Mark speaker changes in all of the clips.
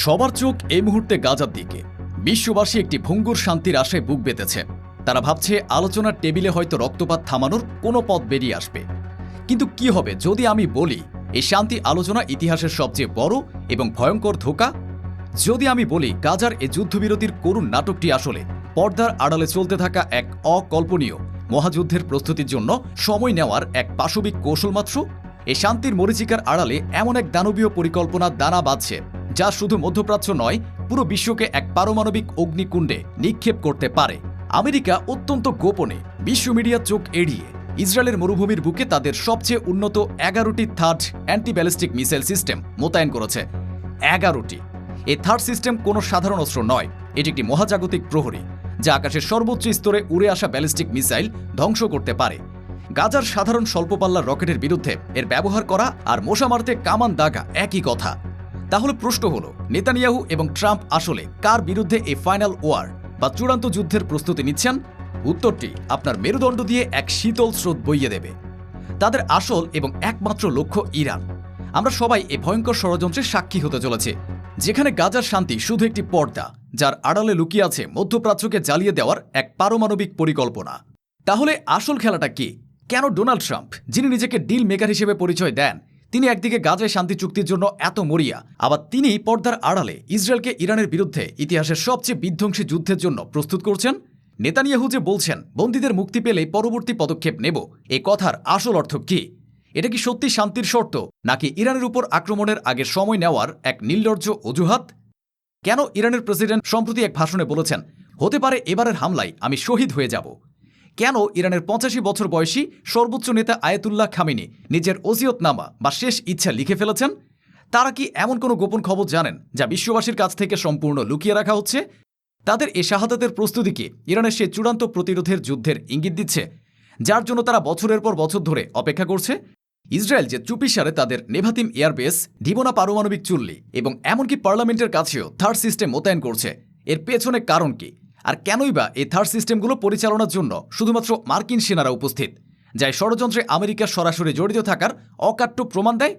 Speaker 1: সবার চোখ এই মুহূর্তে গাজার দিকে। বিশ্ববাসী একটি ভঙ্গুর শান্তির আশায় বুক বেঁধেছে। তারা ভাবছে আলোচনার টেবিলে হয়তো রক্তপাত থামানোর কোনো পথ বেরিয়ে আসবে। কিন্তু কি হবে যদি আমি বলি, এই শান্তি আলোচনা ইতিহাসের সবচেয়ে বড় এবং ভয়ঙ্কর ধোকা? যদি আমি বলি, গাজার এ যুদ্ধবিরতির করুণ নাটকটি আসলে পর্দার আড়ালে চলতে থাকা এক অকল্পনীয় মহাযুদ্ধের প্রস্তুতির জন্য সময় নেওয়ার এক পাশবিক কৌশল মাত্র এ শান্তির মরিচিকার আড়ালে এমন এক দানবীয় পরিকল্পনা দানা বাঁধছে। যা শুধু মধ্যপ্রাচ্য নয়, পুরো বিশ্বকে এক পারমাণবিক অগ্নিকুণ্ডে নিক্ষেপ করতে পারে। আমেরিকা অত্যন্ত গোপনে বিশ্ব মিডিয়া চোখ এড়িয়ে ইসরায়েলের মরুভূমির বুকে তাদের সবচেয়ে উন্নত এগারোটি THAAD anti ballistic missile system মোতায়েন করেছে। এগারোটি। এই থার্ড সিস্টেম কোনো সাধারণ অস্ত্র নয়, এটি একটি মহাজাগতিক প্রহরী, যা আকাশের সর্বোচ্চ স্তরে উড়ে আসা ব্যালিস্টিক মিসাইল ধ্বংস করতে পারে। গাজার সাধারণ স্বল্পপাল্লার রকেটের বিরুদ্ধে এর ব্যবহার করা আর মশা মারতে কামান দাগা একই কথা। তাহলে প্রশ্ন হল, নেতানিয়াহু এবং ট্রাম্প আসলে কার বিরুদ্ধে এই ফাইনাল ওয়ার বা চূড়ান্ত যুদ্ধের প্রস্তুতি নিচ্ছেন? উত্তরটি আপনার মেরুদণ্ড দিয়ে এক শীতল স্রোত বইয়ে দেবে। তাদের আসল এবং একমাত্র লক্ষ্য ইরান। আমরা সবাই এই ভয়ঙ্কর ষড়যন্ত্রের সাক্ষী হতে চলেছে, যেখানে গাজার শান্তি শুধু একটি পর্দা, যার আড়ালে লুকিয়ে আছে মধ্যপ্রাচ্যকে জ্বালিয়ে দেওয়ার এক পারমাণবিক পরিকল্পনা। তাহলে আসল খেলাটা কি? কেন ডোনাল্ড ট্রাম্প, যিনি নিজেকে ডিল মেকার হিসেবে পরিচয় দেন তিনি একদিকে গাজায় শান্তি চুক্তির জন্য এত মরিয়া, আবার তিনি পর্দার আড়ালে ইসরায়েলকে ইরানের বিরুদ্ধে ইতিহাসের সবচেয়ে বিধ্বংসী যুদ্ধের জন্য প্রস্তুত করছেন। নেতানিয়াহু যে বলছেন, বন্দীদের মুক্তি পেলে পরবর্তী পদক্ষেপ নেব, এ কথার আসল অর্থ কি? এটা কি সত্যি শান্তির শর্ত, নাকি ইরানের উপর আক্রমণের আগে সময় নেওয়ার এক নির্লজ্জ অজুহাত? কেন ইরানের প্রেসিডেন্ট সম্প্রতি এক ভাষণে বলেছেন, হতে পারে এবারের হামলায় আমি শহীদ হয়ে যাব। কেন ইরানের পঁচাশি বছর বয়সী সর্বোচ্চ নেতা আয়াতুল্লাহ খামিনি নিজের ওসিয়তনামা বা শেষ ইচ্ছা লিখে ফেলেছেন? তারা কি এমন কোনো গোপন খবর জানেন যা বিশ্ববাসীর কাছ থেকে সম্পূর্ণ লুকিয়ে রাখা হচ্ছে? তাদের এ শাহাদাতের প্রস্তুতিকে ইরানের সে চূড়ান্ত প্রতিরোধের যুদ্ধের ইঙ্গিত দিচ্ছে, যার জন্য তারা বছরের পর বছর ধরে অপেক্ষা করছে? ইসরায়েল যে চুপিসারে তাদের নেভাতিম এয়ারবেস ডিবোনা পারমাণবিক চুল্লি এবং এমনকি পার্লামেন্টের কাছেও থার্ড সিস্টেম মোতায়েন করছে, এর পেছনে কারণ কি? আর কেনই বা এই থার্ড সিস্টেমগুলো পরিচালনার জন্য শুধুমাত্র মার্কিন সেনারা উপস্থিত, যাই ষড়যন্ত্রে আমেরিকার সরাসরি জড়িত থাকার অকাট্য প্রমাণ দেয়?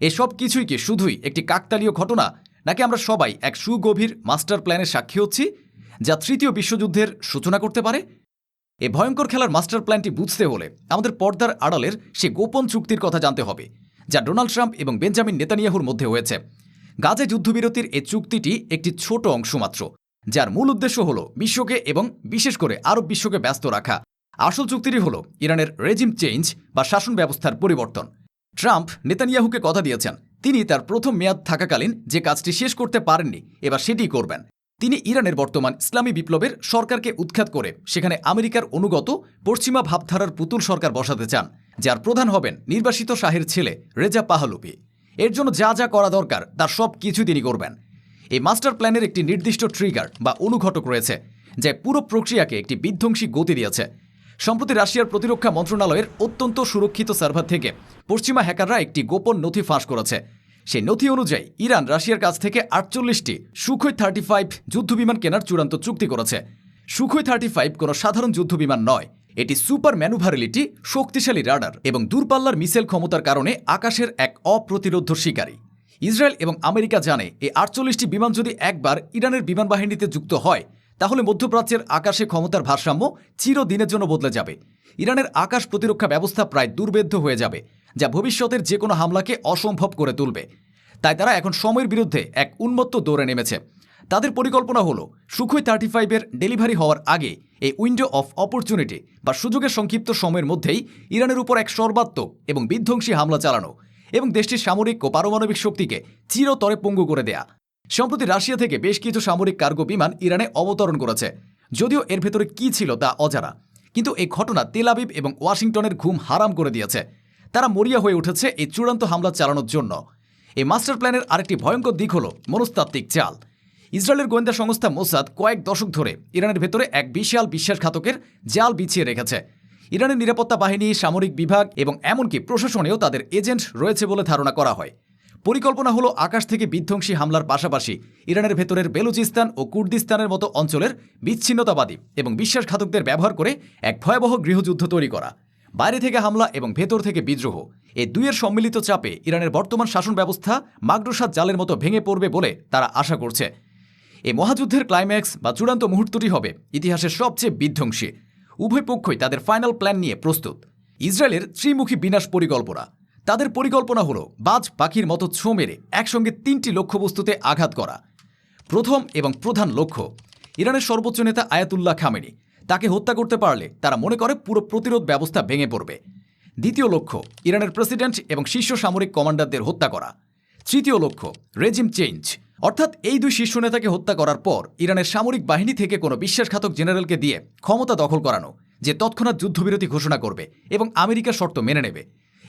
Speaker 1: এসব কিছুই কি শুধুই একটি কাকতালীয় ঘটনা, নাকি আমরা সবাই এক সুগভীর মাস্টার প্ল্যানের সাক্ষী হচ্ছি, যা তৃতীয় বিশ্বযুদ্ধের সূচনা করতে পারে? এই ভয়ঙ্কর খেলার মাস্টার প্ল্যানটি বুঝতে হলে আমাদের পর্দার আড়ালের সে গোপন চুক্তির কথা জানতে হবে, যা ডোনাল্ড ট্রাম্প এবং বেঞ্জামিন নেতানিয়াহুর মধ্যে হয়েছে। গাজে যুদ্ধবিরতির এ চুক্তিটি একটি ছোট অংশ মাত্র যার মূল উদ্দেশ্য হল বিশ্বকে এবং বিশেষ করে আরব বিশ্বকে ব্যস্ত রাখা। আসল চুক্তিটি হল ইরানের রেজিম চেঞ্জ বা শাসন ব্যবস্থার পরিবর্তন। ট্রাম্প নেতানিয়াহুকে কথা দিয়েছেন, তিনি তার প্রথম মেয়াদ থাকাকালীন যে কাজটি শেষ করতে পারেননি, এবার সেটি করবেন। তিনি ইরানের বর্তমান ইসলামী বিপ্লবের সরকারকে উৎখাত করে সেখানে আমেরিকার অনুগত পশ্চিমা ভাবধারার পুতুল সরকার বসাতে চান, যার প্রধান হবেন নির্বাসিত শাহের ছেলে রেজা পাহালুপি এর জন্য যা যা করা দরকার, তার সব কিছু তিনি করবেন। এই মাস্টার প্ল্যানের একটি নির্দিষ্ট ট্রিগার বা অনুঘটক রয়েছে, যা পুরো প্রক্রিয়াকে একটি বিধ্বংসী গতি দিয়েছে। সম্প্রতি রাশিয়ার প্রতিরক্ষা মন্ত্রণালয়ের অত্যন্ত সুরক্ষিত সার্ভার থেকে পশ্চিমা হ্যাকাররা একটি গোপন নথি ফাঁস করেছে। সেই নথি অনুযায়ী, ইরান রাশিয়ার কাছ থেকে আটচল্লিশটি সুখই থার্টি ফাইভ যুদ্ধবিমান কেনার চূড়ান্ত চুক্তি করেছে। সুখই থার্টি ফাইভ কোনো সাধারণ যুদ্ধবিমান নয়, এটি সুপার ম্যানুভারিলিটি, শক্তিশালী রাডার এবং দূরপাল্লার মিসাইল ক্ষমতার কারণে আকাশের এক অপ্রতিরোধ্য শিকারী। ইসরায়েল এবং আমেরিকা জানে এই আটচল্লিশটি বিমান যদি একবার ইরানের বিমান বাহিনীতে যুক্ত হয়, তাহলে মধ্যপ্রাচ্যের আকাশে ক্ষমতার ভারসাম্য চিরদিনের জন্য বদলে যাবে। ইরানের আকাশ প্রতিরক্ষা ব্যবস্থা প্রায় দুর্বেদ্য হয়ে যাবে, যা ভবিষ্যতের যে কোনো হামলাকে অসম্ভব করে তুলবে। তাই তারা এখন সময়ের বিরুদ্ধে এক উন্মত্ত দৌড়ে নেমেছে। তাদের পরিকল্পনা হলো, সুখই থার্টি ফাইভের ডেলিভারি হওয়ার আগে এই উইন্ডো অফ অপরচুনিটি বা সুযোগের সংক্ষিপ্ত সময়ের মধ্যেই ইরানের উপর এক সর্বাত্মক এবং বিধ্বংসী হামলা চালানো। এবং দেশটির সামরিক ও পারমাণবিক শক্তিকে চিরতরে পঙ্গু করে দেয়া। সম্প্রতি রাশিয়া থেকে বেশ কিছু সামরিক কার্গো বিমান ইরানে অবতরণ করেছে। যদিও এর ভেতরে কি ছিল তা অজানা। কিন্তু এই ঘটনা তেল আবিব এবং ওয়াশিংটনের ঘুম হারাম করে দিয়েছে। তারা মরিয়া হয়ে উঠেছে এই চূড়ান্ত হামলা চালানোর জন্য। এই মাস্টার প্ল্যানের আরেকটি ভয়ঙ্কর দিক হল মনস্তাত্ত্বিক চাল। ইসরায়েলের গোয়েন্দা সংস্থা মোসাদ কয়েক দশক ধরে ইরানের ভেতরে এক বিশাল বিশ্বাসঘাতকের জাল বিছিয়ে রেখেছে। ইরানের নিরাপত্তা বাহিনী, সামরিক বিভাগ এবং এমনকি প্রশাসনেও তাদের এজেন্ট রয়েছে বলে ধারণা করা হয়। পরিকল্পনা হলো আকাশ থেকে বিধ্বংসী হামলার পাশাপাশি ইরানের ভেতরের বেলুচিস্তান ও কুর্দিস্তানের মতো অঞ্চলের বিচ্ছিন্নতাবাদী এবং বিশ্বাসঘাতকদের ব্যবহার করে এক ভয়াবহ গৃহযুদ্ধ তৈরি করা। বাইরে থেকে হামলা এবং ভেতর থেকে বিদ্রোহ এই দুইয়ের সম্মিলিত চাপে ইরানের বর্তমান শাসন ব্যবস্থা মাগডোসাদ জালের মতো ভেঙে পড়বে বলে তারা আশা করছে। এই মহাযুদ্ধের ক্লাইম্যাক্স বা চূড়ান্ত মুহূর্তটি হবে ইতিহাসের সবচেয়ে বিধ্বংসী। উভয় পক্ষই তাদের ফাইনাল প্ল্যান নিয়ে প্রস্তুত। ইসরায়েলের ত্রিমুখী বিনাশ পরিকল্পনা। তাদের পরিকল্পনা হল বাজ পাখির মতো ছোঁ মেরে একসঙ্গে তিনটি লক্ষ্যবস্তুতে আঘাত করা। প্রথম এবং প্রধান লক্ষ্য, ইরানের সর্বোচ্চ নেতা আয়াতুল্লাহ খামেনি। তাকে হত্যা করতে পারলে তারা মনে করে পুরো প্রতিরোধ ব্যবস্থা ভেঙে পড়বে। দ্বিতীয় লক্ষ্য, ইরানের প্রেসিডেন্ট এবং শীর্ষ সামরিক কমান্ডারদের হত্যা করা। তৃতীয় লক্ষ্য, রেজিম চেঞ্জ। অর্থাৎ এই দুই শীর্ষ নেতাকে হত্যা করার পর ইরানের সামরিক বাহিনী থেকে কোনো বিশ্বাসঘাতক জেনারেলকে দিয়ে ক্ষমতা দখল করানো, যে তৎক্ষণাৎ যুদ্ধবিরতি ঘোষণা করবে এবং আমেরিকার শর্ত মেনে নেবে।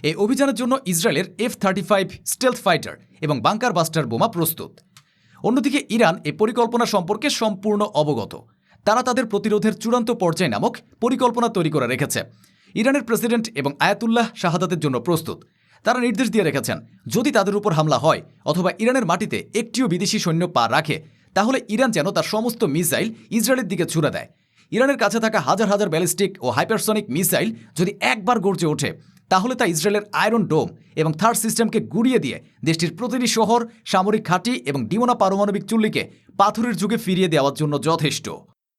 Speaker 1: এই অভিযানের জন্য ইসরায়েলের F thirty five stealth fighter এবং বাংকার বাস্টার বোমা প্রস্তুত। অন্যদিকে ইরান এই পরিকল্পনা সম্পর্কে সম্পূর্ণ অবগত। তারা তাদের প্রতিরোধের চূড়ান্ত পর্যায় নামক পরিকল্পনা তৈরি করে রেখেছে। ইরানের প্রেসিডেন্ট এবং আয়াতুল্লাহ শাহাদাতের জন্য প্রস্তুত। তারা নির্দেশ দিয়ে রেখেছেন, যদি তাদের উপর হামলা হয় অথবা ইরানের মাটিতে একটিও বিদেশি সৈন্য পা রাখে, তাহলে ইরান যেন তার সমস্ত মিসাইল ইসরায়েলের দিকে ছুড়ে দেয়। ইরানের কাছে থাকা হাজার হাজার ব্যালিস্টিক ও হাইপারসনিক মিসাইল যদি একবার গর্জে ওঠে, তাহলে তা ইসরায়েলের আয়রন ডোম এবং থার্ড সিস্টেমকে গুড়িয়ে দিয়ে দেশটির প্রতিটি শহর, সামরিক ঘাঁটি এবং ডিমোনা পারমাণবিক চুল্লিকে পাথরের যুগে ফিরিয়ে দেওয়ার জন্য যথেষ্ট।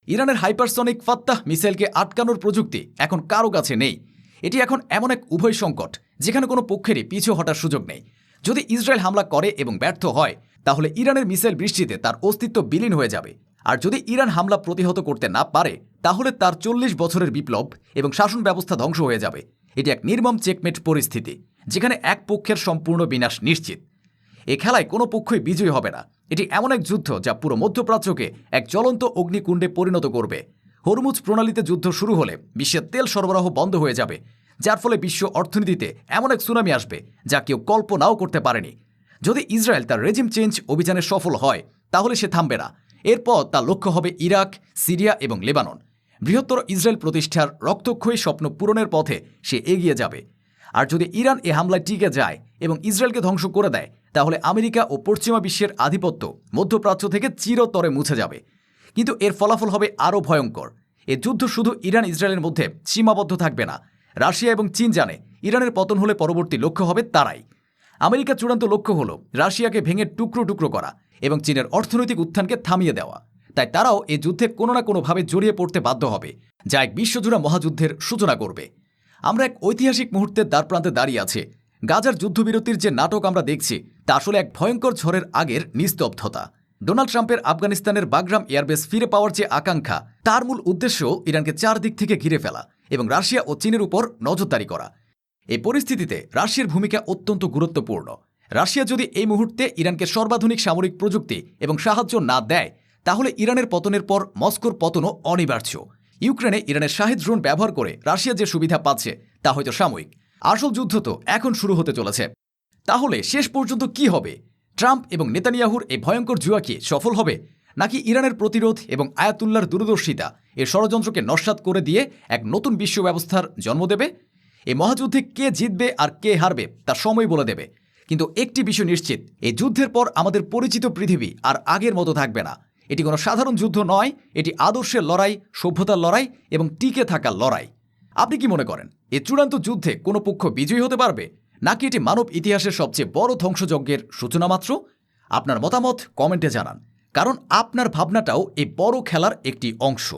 Speaker 1: ইরানের হাইপারসনিক ফাত্তাহ মিসাইলকে আটকানোর প্রযুক্তি এখন কারও কাছে নেই। এটি এখন এমন এক উভয় সংকট যেখানে কোনো পক্ষেরই পিছু হটার সুযোগ নেই। যদি ইসরায়েল হামলা করে এবং ব্যর্থ হয়, তাহলে ইরানের মিসাইল বৃষ্টিতে তার অস্তিত্ব বিলীন হয়ে যাবে। আর যদি ইরান হামলা প্রতিহত করতে না পারে, তাহলে তার চল্লিশ বছরের বিপ্লব এবং শাসন ব্যবস্থা ধ্বংস হয়ে যাবে। এটি এক নির্মম চেকমেট পরিস্থিতি, যেখানে এক পক্ষের সম্পূর্ণ বিনাশ নিশ্চিত। এ খেলায় কোনো পক্ষই বিজয়ী হবে না। এটি এমন এক যুদ্ধ যা পুরো মধ্যপ্রাচ্যকে এক জ্বলন্ত অগ্নিকুণ্ডে পরিণত করবে। হরমুজ প্রণালীতে যুদ্ধ শুরু হলে বিশ্বের তেল সরবরাহ বন্ধ হয়ে যাবে। যার ফলে বিশ্ব অর্থনীতিতে এমন এক সুনামি আসবে যা কেউ কল্পনাও করতে পারেনি। যদি ইসরায়েল তার রেজিম চেঞ্জ অভিযানে সফল হয়, তাহলে সে থামবে না। এরপর তার লক্ষ্য হবে ইরাক, সিরিয়া এবং লেবানন। বৃহত্তর ইসরায়েল প্রতিষ্ঠার রক্তক্ষয়ী স্বপ্ন পূরণের পথে সে এগিয়ে যাবে। আর যদি ইরান এ হামলায় টিকে যায় এবং ইসরায়েলকে ধ্বংস করে দেয়, তাহলে আমেরিকা ও পশ্চিমা বিশ্বের আধিপত্য মধ্যপ্রাচ্য থেকে চিরতরে মুছে যাবে। কিন্তু এর ফলাফল হবে আরও ভয়ঙ্কর। এ যুদ্ধ শুধু ইরান ইসরায়েলের মধ্যে সীমাবদ্ধ থাকবে না। রাশিয়া এবং চীন জানে ইরানের পতন হলে পরবর্তী লক্ষ্য হবে তারাই। আমেরিকা চূড়ান্ত লক্ষ্য হল রাশিয়াকে ভেঙে টুকরো টুকরো করা এবং চীনের অর্থনৈতিক উত্থানকে থামিয়ে দেওয়া। তাই তারাও এই যুদ্ধে কোনো না কোনোভাবে জড়িয়ে পড়তে বাধ্য হবে, যা এক বিশ্বজোড়া মহাযুদ্ধের সূচনা করবে। আমরা এক ঐতিহাসিক মুহূর্তের দ্বারপ্রান্তে দাঁড়িয়ে আছে। গাজার যুদ্ধবিরতির যে নাটক আমরা দেখছি, তা আসলে এক ভয়ঙ্কর ঝড়ের আগের নিস্তব্ধতা। ডোনাল্ড ট্রাম্পের আফগানিস্তানের বাগরাম এয়ারবেস ফিরে পাওয়ার যে আকাঙ্ক্ষা, তার মূল উদ্দেশ্য ইরানকে চারদিক থেকে ঘিরে ফেলা। এবং রাশিয়া ও চীনের উপর নজরদারি করা। এই পরিস্থিতিতে রাশিয়ার ভূমিকা অত্যন্ত গুরুত্বপূর্ণ। রাশিয়া যদি এই মুহূর্তে ইরানকে সর্বাধুনিক সামরিক প্রযুক্তি এবং সাহায্য না দেয়, তাহলে ইরানের পতনের পর মস্কোর পতনও অনিবার্য। ইউক্রেনে ইরানের শাহিদ ড্রোন ব্যবহার করে রাশিয়া যে সুবিধা পাচ্ছে, তা হয়তো সাময়িক। আসল যুদ্ধ তো এখন শুরু হতে চলেছে। তাহলে শেষ পর্যন্ত কি হবে? ট্রাম্প এবং নেতানিয়াহুর এই ভয়ঙ্কর জুয়া কি সফল হবে? নাকি ইরানের প্রতিরোধ এবং আয়াতুল্লার দূরদর্শিতা এ ষড়যন্ত্রকে নস্বাত করে দিয়ে এক নতুন বিশ্ব ব্যবস্থার জন্ম দেবে? এ মহাযুদ্ধে কে জিতবে আর কে হারবে তা সময় বলে দেবে। কিন্তু একটি বিষয় নিশ্চিত এই যুদ্ধের পর আমাদের পরিচিত পৃথিবী আর আগের মতো থাকবে না। এটি কোনো সাধারণ যুদ্ধ নয়, এটি আদর্শের লড়াই, সভ্যতার লড়াই এবং টিকে থাকার লড়াই। আপনি কি মনে করেন, এ চূড়ান্ত যুদ্ধে কোনো পক্ষ বিজয়ী হতে পারবে? নাকি এটি মানব ইতিহাসের সবচেয়ে বড় ধ্বংসযজ্ঞের সূচনা মাত্র? আপনার মতামত কমেন্টে জানান। কারণ আপনার ভাবনাটাও এই বড় খেলার একটি অংশ।